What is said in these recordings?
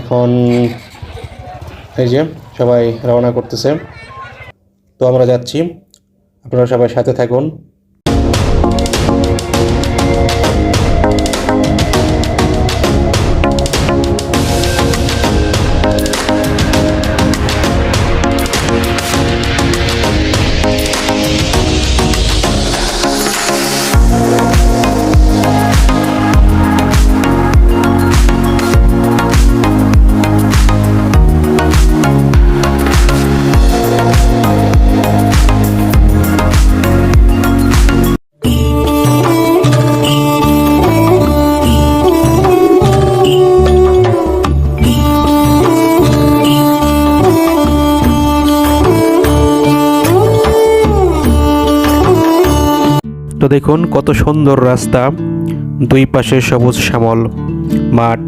এখন এই যে সবাই রওনা করতেছে। তো আমরা যাচ্ছি। আপনারা সবাই সাথে থাকুন। তো দেখুন কত সুন্দর রাস্তা। দুই পাশে সবুজ শ্যামল, মাঠ,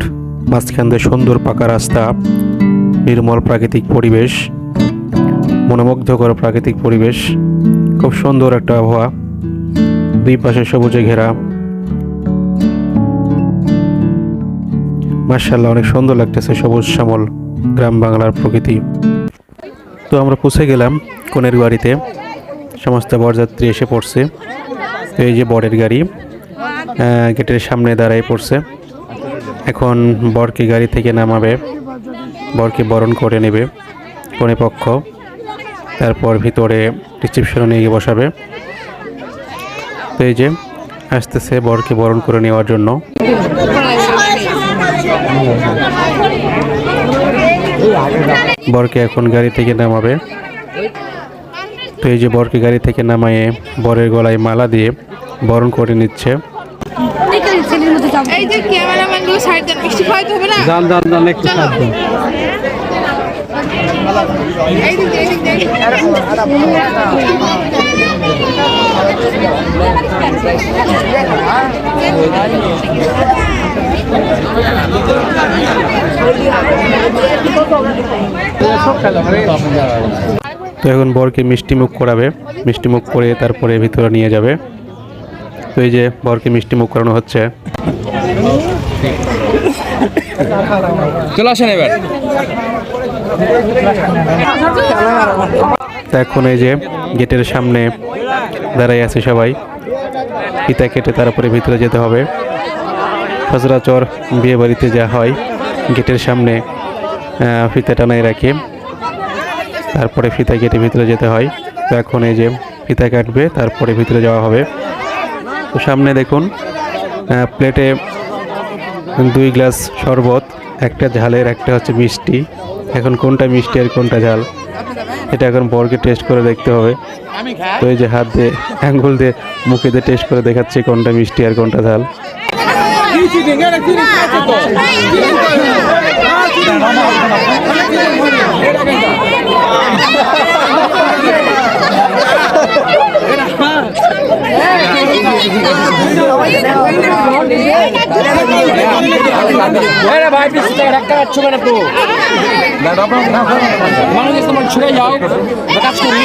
মাঝখান দিয়ে সুন্দর পাকা রাস্তা, নির্মল প্রাকৃতিক পরিবেশ, মনোমুগ্ধকর প্রাকৃতিক পরিবেশ, খুব সুন্দর একটা আবহাওয়া। দুই পাশে সবুজে ঘেরা। মার্শাল্লাহ অনেক সুন্দর লাগতেছে সবুজ শ্যামল, গ্রাম বাংলার প্রকৃতি। তো আমরা পৌঁছে গেলাম কনের বাড়িতে। সমস্ত বরযাত্রী এসে পড়ছে। এই যে বরের গাড়ি গেটের সামনে দাঁড়ায় পড়ছে। এখন বরকে গাড়ি থেকে নামাবে, বরকে বরণ করে নেবে কনে পক্ষ। তারপর ভিতরে রিসিপশনে নিয়ে গিয়ে বসাবে। তো এই যে আসতেছে বরকে বরণ করে নেওয়ার জন্য। বরকে এখন গাড়ি থেকে নামাবে। তো এই যে বরকে গাড়ি থেকে নামায়ে বরের গলায় মালা দিয়ে বরণ করে নিচ্ছে। এই যে তো এখন বরকে মিষ্টি মুখ করাবে। মিষ্টি মুখ করে তারপরে ভিতরে নিয়ে যাবে। তো এই যে বরকে মিষ্টি মুখ করানো হচ্ছে। চলে আসেন এবার। এখন এই যে গেটের সামনে দাঁড়াই আছে সবাই। ফিতা কেটে তারপরে ভিতরে যেতে হবে। সচরাচর বিয়ে বাড়িতে যা হয় গেটের সামনে ফিতা টানাই রাখে। তারপরে ফিতা কেটে ভিতরে যেতে হয়। তো এখন এই যে ফিতা কাটবে তারপরে ভিতরে যাওয়া হবে। তো সামনে দেখুন প্লেটে দুই গ্লাস শরবত একটা ঝালের একটা হচ্ছে মিষ্টি। এখন কোনটা মিষ্টি আর কোনটা ঝাল? এটা এখন বরকে টেস্ট করে দেখতে হবে। তো এই যে হাত দিয়ে আঙ্গুল দিয়ে মুখে দিয়ে টেস্ট করে দেখাচ্ছে কোনটা মিষ্টি আর কোনটা ঝাল। ভাই বিশ টাকা একটা কাজ ছুবে না তো? মানুষ তোমার ছুড়ে যাও কাজ করি।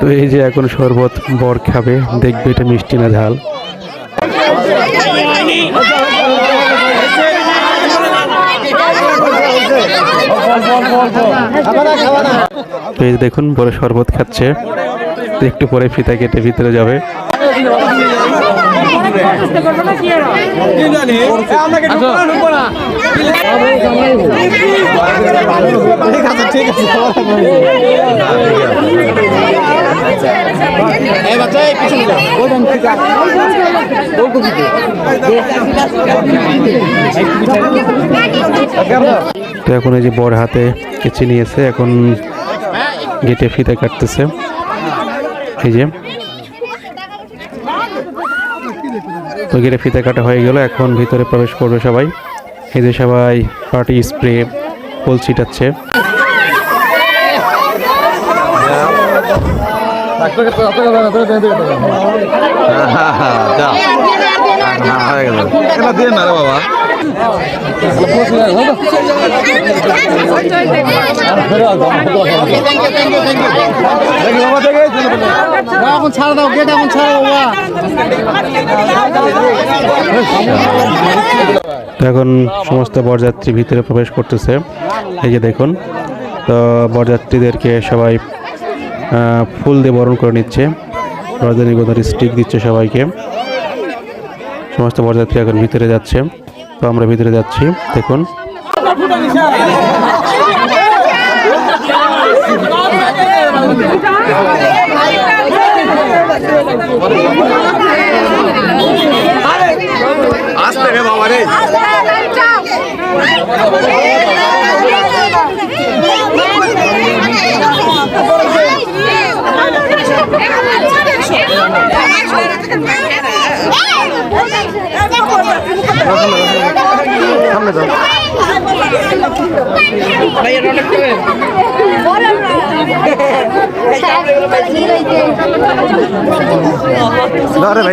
তো এই যে এখন শরবত বর খাবে দেখবে এটা মিষ্টি না ঝাল তো এই যে দেখুন বড় শরবত খাচ্ছে। একটু পরে ফিতা কেটে ভিতরে যাবে। তো এখন এই যে বর হাতে কেচি নিয়েছে, এখন গেটে ফিতা কাটতেছে। এই যে। তো গেটে ফিতা কাটা হয়ে গেল। এখন ভিতরে প্রবেশ করবে সবাই। এই যে সবাই পার্টি স্প্রে ফুল ছিটাচ্ছে। এটা দিয়ে না রে বাবা। এখন সমস্ত বরযাত্রী ভিতরে প্রবেশ করতেছে। এই যে দেখুন, তো বরযাত্রীদেরকে সবাই ফুল দিয়ে বরণ করে নিচ্ছে। রজনীগন্ধার স্টিক দিচ্ছে সবাইকে। সমস্ত বরযাত্রী এখন ভিতরে যাচ্ছে। তো আমরা ভিতরে যাচ্ছি দেখুন।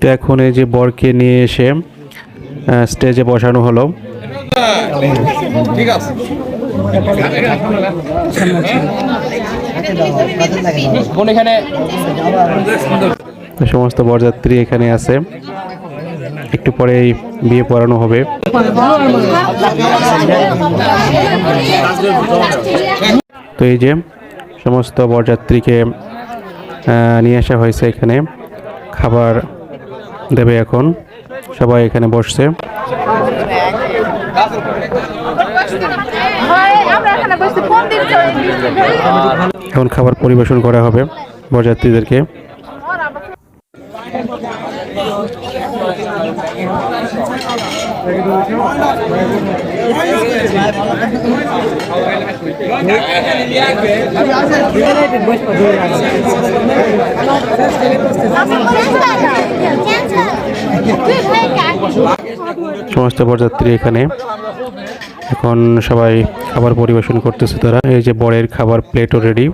তো এখন এই যে বরকে নিয়ে এসে স্টেজে বসানো হলো। ঠিক আছে। সমস্ত বরযাত্রী এখানে আছে। একটু পরেই বিয়ে পড়ানো হবে। তো এই যে সমস্ত বরযাত্রীকে নিয়ে আসা হয়েছে এখানে। খাবার দেবে এখন। সবাই এখানে বসছে। বসে এখন খাবার পরিবেশন করা হবে বরযাত্রীদেরকে। সমস্ত বরযাত্রী এখানে। এখন সবাই খাবার পরিবেশন করতেছে তারা। এই যে বরের খাবার প্লেটও রেডি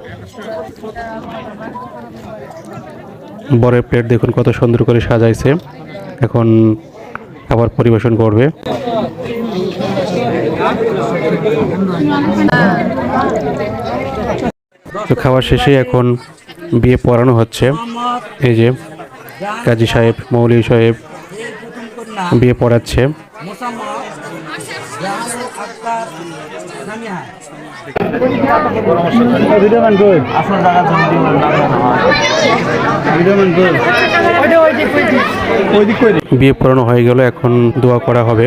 বরের প্লেট দেখুন কত সুন্দর করে সাজাইছে। এখন খাবার পরিবেশন করবে। তো খাবার শেষে এখন বিয়ে পড়ানো হচ্ছে। এই যে কাজী সাহেব, মৌলী সাহেব বিয়ে পড়াচ্ছে। বিয়ে পড়ানো হয়ে গেল, এখন দোয়া করা হবে।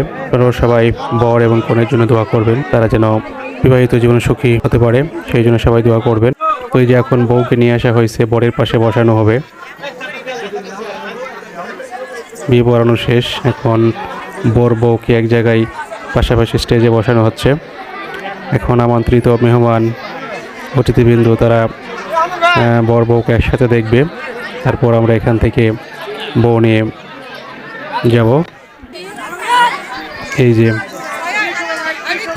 সবাই বর এবং কনের জন্য দোয়া করবেন। তারা যেন বিবাহিত জীবনে সুখী হতে পারে, সেই জন্য সবাই দোয়া করবেন। তো এই যে এখন বউকে নিয়ে আসা হয়েছে, বরের পাশে বসানো হবে। বিয়ে পড়ানো শেষ, এখন বর বউকে এক জায়গায় পাশাপাশি স্টেজে বসানো হচ্ছে। এখন আমন্ত্রিত মেহমান অতিথিবৃন্দ, তারা বর বউকে একসাথে দেখবে। তারপর আমরা এখান থেকে বউ নিয়ে যাব। এই যে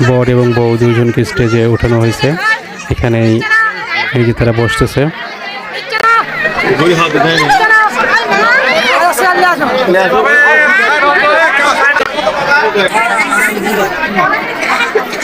বর এবং বউ দুজনকে স্টেজে ওঠানো হয়েছে। এখানেই এই যে তারা বসতেছে।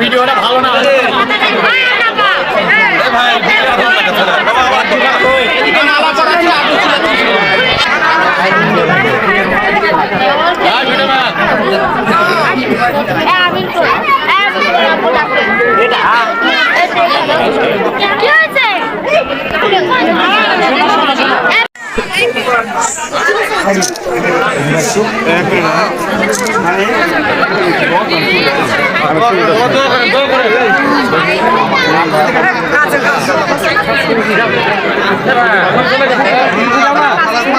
ভিডিওটা ভালো না আমি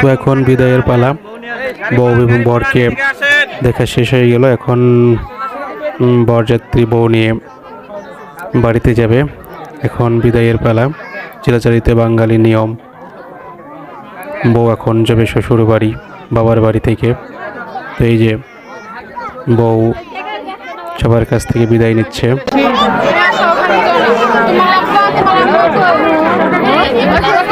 তো এখন বিদায়ের পালা। বউ এবং বরকে দেখা শেষ হয়ে গেল। এখন বরযাত্রী বউ নিয়ে বাড়িতে যাবে। এখন বিদায়ের পালা। চিরাচারিতে বাঙালি নিয়ম। বউ এখন যাবে শ্বশুর বাড়ি, বাবার বাড়ি থেকে। তো এই যে বউ সবার কাছ থেকে বিদায় নিচ্ছে।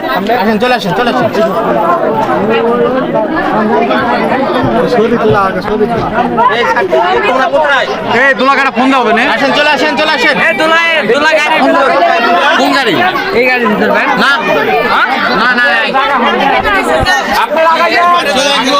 আসেন চলে আসেন চলে আসেন। এই দোলাকাটা ফোন দাও না আসেন চলে আসেন চলে আসেন। কোন গাড়ি? এই গাড়ি ভিতর ভাই না না না ছাড়তে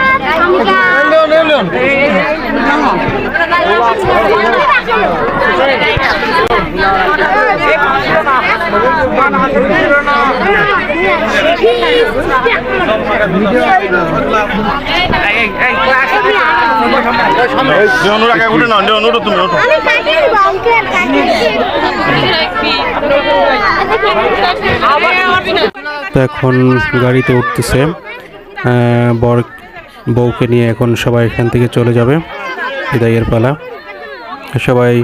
অনুরাগ তুমি এখন গাড়িতে উঠতেছে বর বউকে নিয়ে এখন সবাই এখান থেকে চলে যাবে। বিদায়ের পালা। সবাই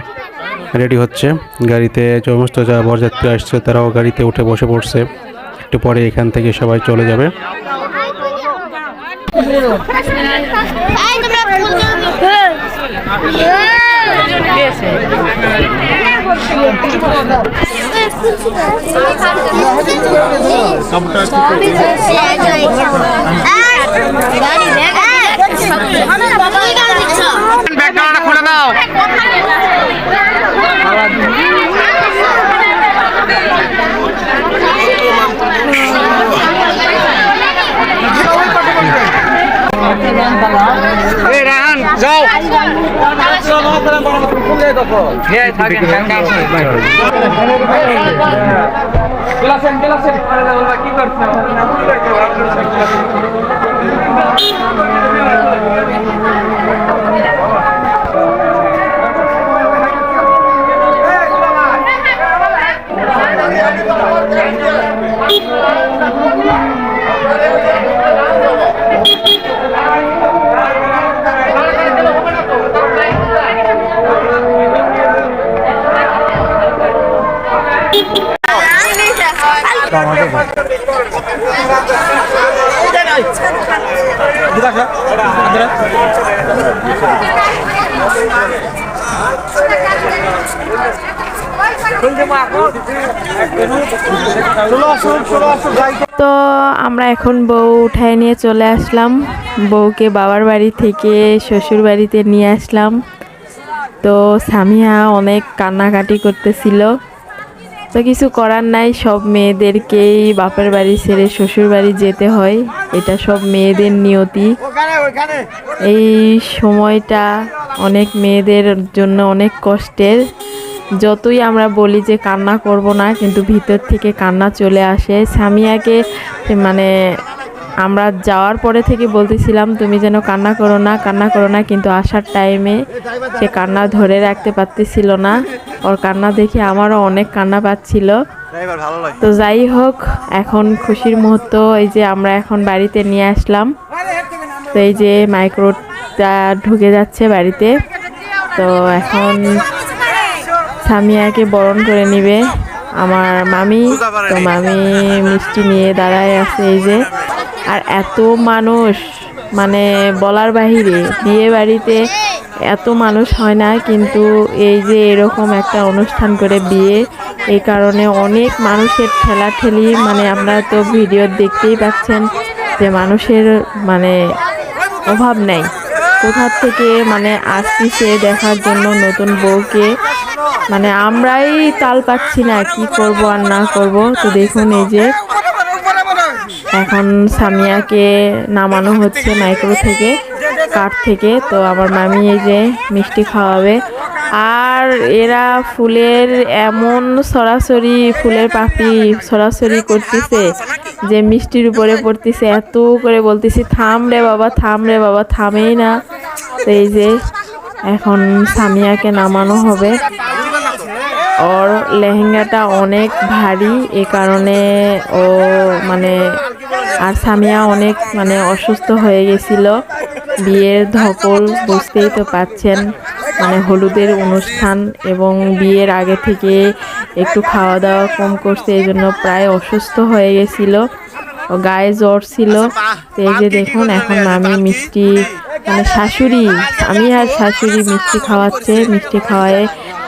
রেডি হচ্ছে। গাড়িতে সমস্ত যা বরযাত্রী আসছে তারাও গাড়িতে উঠে বসে পড়ছে। একটু পরে এখান থেকে সবাই চলে যাবে। ব্যাকগ্রাউন্ডটা খুলে দাও এই রাহান যাও তো আমরা এখন বউ উঠায় নিয়ে চলে আসলাম। বউকে বাবার বাড়ি থেকে শ্বশুর বাড়িতে নিয়ে আসলাম। তো সামিয়া অনেক কান্নাকাটি করতেছিল। তো কিছু করার নাই সব মেয়েদেরকেই বাপের বাড়ি ছেড়ে শ্বশুর বাড়ি যেতে হয়। এটা সব মেয়েদের নিয়তি। এই সময়টা অনেক মেয়েদের জন্য অনেক কষ্টের। যতই আমরা বলি যে কান্না করব না কিন্তু ভিতর থেকে কান্না চলে আসে। স্বামী আগে মানে আমরা যাওয়ার পরে থেকে বলতেছিলাম তুমি যেন কান্না করো না কান্না করো না। কিন্তু আসার টাইমে সে কান্না ধরে রাখতে পারতেছিল না। ওর কান্না দেখে আমারও অনেক কান্না পাচ্ছিল। তো যাই হোক এখন খুশির মুহূর্ত এই যে আমরা এখন বাড়িতে নিয়ে আসলাম। তো এই যে মাইক্রোটা ঢুকে যাচ্ছে বাড়িতে। তো এখন সামিয়াকে বরণ করে নিবে। আমার মামি তো মামি মিষ্টি নিয়ে দাঁড়ায় আছে এই যে। আর এত মানুষ মানে বলার বাহিরে বিয়ে বাড়িতে এত মানুষ হয় না, কিন্তু এই যে এরকম একটা অনুষ্ঠান করে বিয়ে, এই কারণে অনেক মানুষের ঠেলাঠেলি মানে আপনারা তো ভিডিও দেখতেই পাচ্ছেন যে মানুষের মানে অভাব নেই। কোথার থেকে মানে আসতিছে দেখার জন্য নতুন বউকে মানে আমরাই তাল পাচ্ছি না কি করব আর না করব। তো দেখুন এই যে এখন সামিয়াকে নামানো হচ্ছে মাইক্রো থেকে কাঠ থেকে। তো আমার মামি এই যে মিষ্টি খাওয়াবে। আর এরা ফুলের এমন সরাসরি ফুলের পাপড়ি সরাসরি করতেছে যে মিষ্টির উপরে পড়তেছে। এত করে বলতেছি, থাম রে বাবা, থাম রে বাবা, থামেই না। তো এই যে এখন সামিয়াকে নামানো হবে। ওর লেহেঙ্গাটা অনেক ভারী, এ কারণে ও মানে আর সামিয়া অনেক মানে অসুস্থ হয়ে গেছিল। বিয়ের ধকল বুঝতেই তো পাচ্ছেন মানে হলুদের অনুষ্ঠান এবং বিয়ের আগে থেকে একটু খাওয়া দাওয়া কম করছে, এই জন্য প্রায় অসুস্থ হয়ে গেছিল। ও গায়ে জ্বর ছিল। এই যে দেখুন, এখন মামি মিষ্টি মানে শাশুড়ি আমি আর শাশুড়ি মিষ্টি খাওয়াচ্ছে, মিষ্টি খাওয়ায়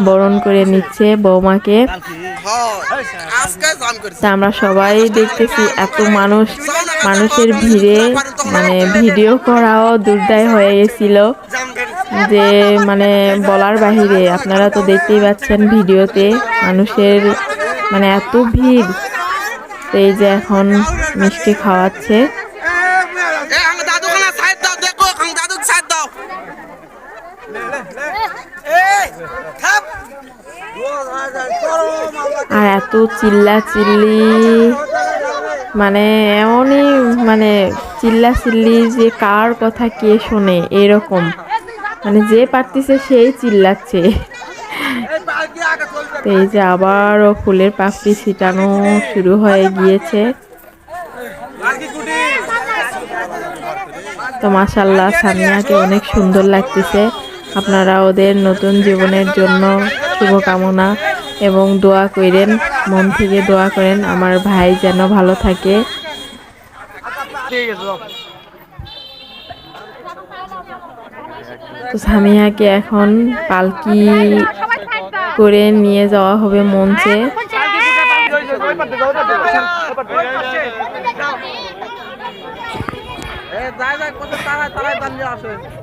বরণ করে নিচ্ছে বৌমাকে। তা আমরা সবাই দেখতেছি এত মানুষ, মানুষের ভিড়ে মানে ভিডিও করাও দুর্দায় হয়ে গেছিল। যে মানে বলার বাহিরে, আপনারা তো দেখতেই পাচ্ছেন ভিডিওতে মানুষের মানে এত ভিড়। এই যে এখন মিষ্টি খাওয়াচ্ছে। আর এত চিল্লা চিল্লি মানে এমনই মানে চিল্লা চিল্লি যে কার কথা কে শোনে, এরকম। মানে যে পারতিছে সেই চিল্লাচ্ছে। এই যে আবারও ফুলের পাপড়ি ছিটানো শুরু হয়ে গিয়েছে। তো মাসাল্লাহ সামিয়াকে অনেক সুন্দর লাগতেছে। আপনারা ওদের নতুন জীবনের জন্য শুভকামনা এবং দোয়া করেন, মন থেকে দোয়া করেন, আমার ভাই যেন ভালো থাকে। তো এখন পালকি করে নিয়ে যাওয়া হবে মঞ্চে। তো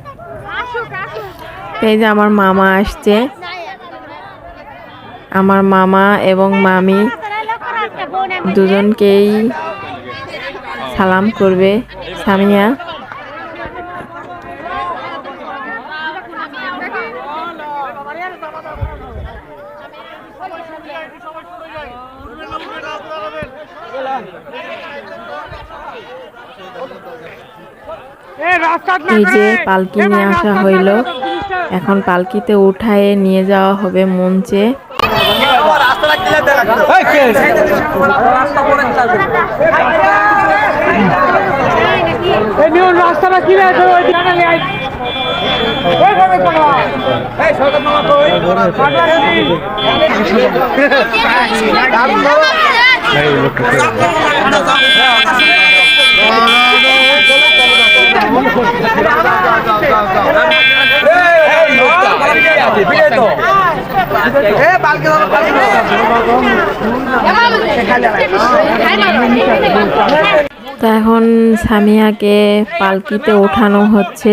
এই যে আমার মামা আসছে। আমার মামা এবং মামি দুজনকেই সালাম করবে সামিয়া। এই যে পালকি নিয়ে আসা হইল। এখন পালকিতে উঠায়ে নিয়ে যাওয়া হবে মঞ্চে। তো এখন সামিয়াকে পালকিতে ওঠানো হচ্ছে।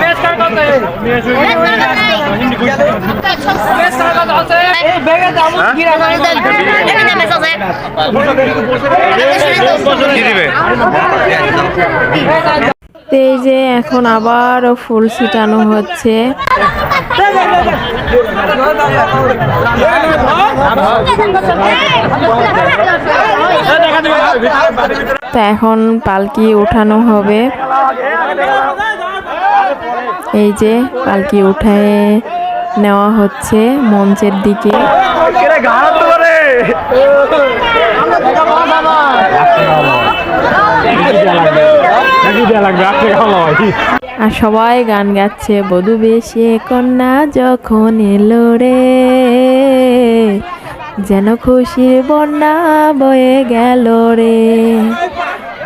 এই যে এখন আবার ফুল ছিটানো হচ্ছে। তো এখন পালকি উঠানো হবে। এই যে পালকি উঠায় নেওয়া হচ্ছে মঞ্চের দিকে। আর সবাই গান গাচ্ছে বধু বেশে কন্যা যখন এলো রে যেন খুশির বন্যা বয়ে গেল রে।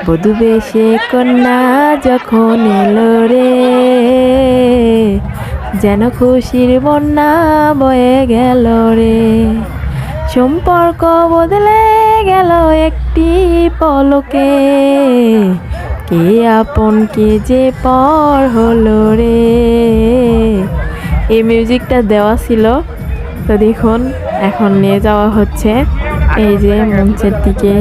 বধু বেশে কন্যা যখন এলো রে, যেন খুশির বন্যা বয়ে গেল রে। সম্পর্ক বদলে গেল একটি পলকে, কে আপন কে যে পর হলো রে। এই মিউজিকটা দেওয়া ছিল, তো দেখুন, এখন নিয়ে যাওয়া হচ্ছে। এই যে মঞ্চের দিকে।